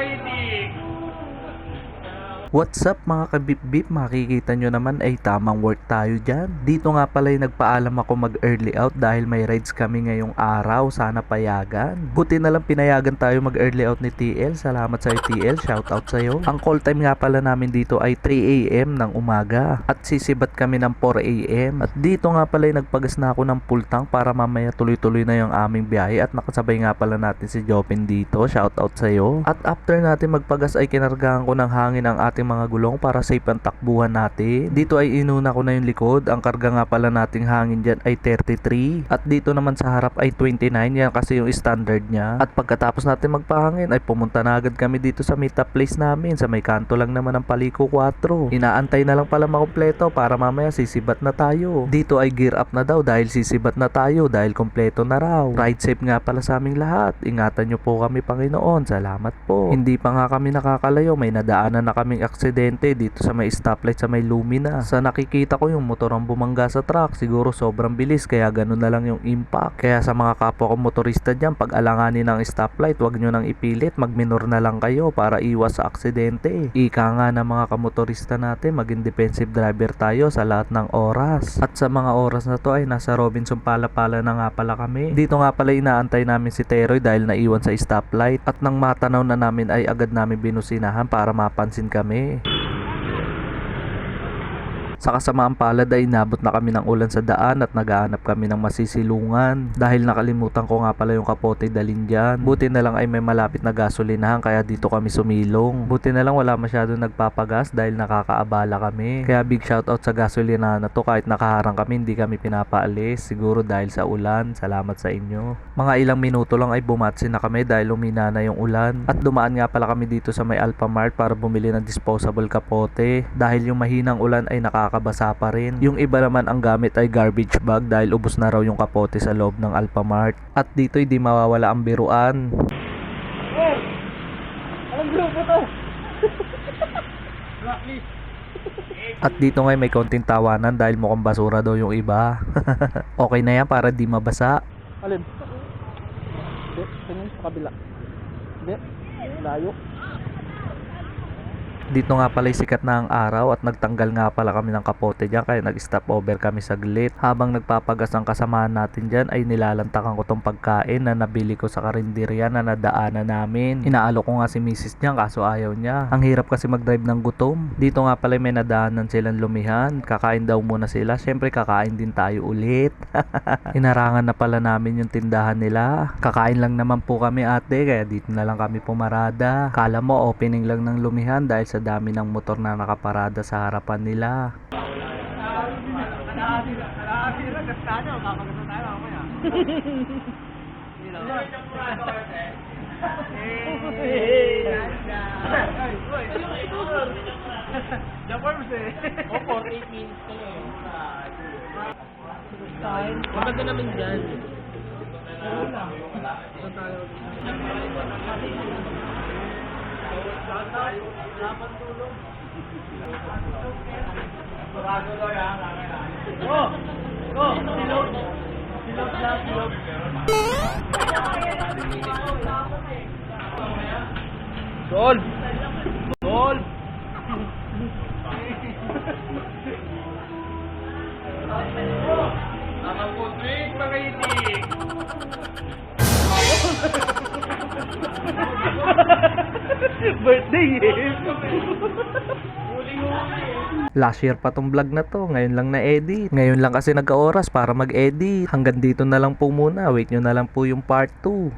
mga itik. What's up mga kabip-bip? Makikita nyo naman ay tamang work tayo dyan. Dito nga pala yung nagpaalam ako mag early out dahil may rides kami ngayong araw. Sana payagan. Buti na lang pinayagan tayo mag early out ni TL. Salamat sa TL. Shout out sa'yo. Ang call time nga pala namin dito ay 3am ng umaga. At sisibat kami ng 4am. At dito nga pala nagpagas na ako ng full tank para mamaya tuloy-tuloy na yung aming biyahe. At nakasabay nga pala natin si Jopin dito. Shout out sa'yo. At after natin magpagas ay kinargahan ko ng hangin ang ating mga gulong para safe ang takbuhan natin. Dito ay inuna ko na yung likod. Ang karga nga pala nating hangin dyan ay 33. At dito naman sa harap ay 29. Yan kasi yung standard niya. At pagkatapos natin magpahangin ay pumunta na agad kami dito sa meetup place namin. Sa may kanto lang naman ng Paliko 4. Inaantay na lang pala makumpleto para mamaya sisibat na tayo. Dito ay gear up na daw dahil sisibat na tayo dahil kompleto na raw. Ride safe nga pala sa aming lahat. Ingatan nyo po kami Panginoon. Salamat po. Hindi pa nga kami nakakalayo. May nadaanan na kaming aksidente dito sa may stoplight sa may Lumina. Sa nakikita ko yung motor ang bumangga sa truck. Siguro sobrang bilis kaya ganun na lang yung impact. Kaya sa mga kapwa ko motorista dyan, pag alanganin ng stoplight, wag nyo nang ipilit. Magminor na lang kayo para iwas sa aksidente. Ika nga ng mga kamotorista natin, maging defensive driver tayo sa lahat ng oras. At sa mga oras na to ay nasa Robinson Palapala na nga pala kami. Dito nga pala inaantay namin si Teroy dahil naiwan sa stoplight. At nang matanaw na namin ay agad namin binusinahan para mapansin kami. qué? Sa kasamaang palad ay inabot na kami ng ulan sa daan at naghahanap kami ng masisilungan dahil nakalimutan ko nga pala yung kapote dalin dyan. Buti na lang ay may malapit na gasolinahan kaya dito kami sumilong. Buti na lang wala masyado nagpapagas dahil nakakaabala kami. Kaya big shoutout sa gasolinahan na to kahit nakaharang kami hindi kami pinapaalis. Siguro dahil sa ulan. Salamat sa inyo. Mga ilang minuto lang ay bumatsi na kami dahil lumina na yung ulan. At dumaan nga pala kami dito sa may Alphamart para bumili ng disposable kapote dahil yung mahinang ulan ay nakakabasa pa rin. Yung iba naman ang gamit ay garbage bag dahil ubos na raw yung kapote sa loob ng Alphamart. At dito hindi mawawala ang biruan. Anong grupo to? Please. At dito ngay may konting tawanan dahil mukhang basura daw yung iba. okay na yan para di mabasa. Alin? Hindi, tingin sa kabila. Hindi, layo. Dito nga pala sikat na ang araw at nagtanggal nga pala kami ng kapote dyan kaya nag-stop over kami saglit. Habang nagpapagas ang kasamahan natin dyan ay nilalantakan ko tong pagkain na nabili ko sa karinderya na nadaanan namin. Inaalo ko nga si Mrs. dyan kaso ayaw niya. Ang hirap kasi mag-drive ng gutom. Dito nga pala may nadaanan silang lumihan. Kakain daw muna sila. Siyempre kakain din tayo ulit. Inarangan na pala namin yung tindahan nila. Kakain lang naman po kami ate kaya dito na lang kami pumarada. Kala mo opening lang ng lumihan dahil sa dami ng motor na nakaparada sa harapan nila. Japan. O, 48 minutes ka. Maganda namin dyan. Go! Go! Silog! Silog lang, silog. Goal! Goal! Birthday eh! Last year pa tong vlog na to, ngayon lang na-edit. Ngayon lang kasi nagka-oras para mag-edit. Hanggang dito na lang po muna, wait nyo na lang po yung part 2.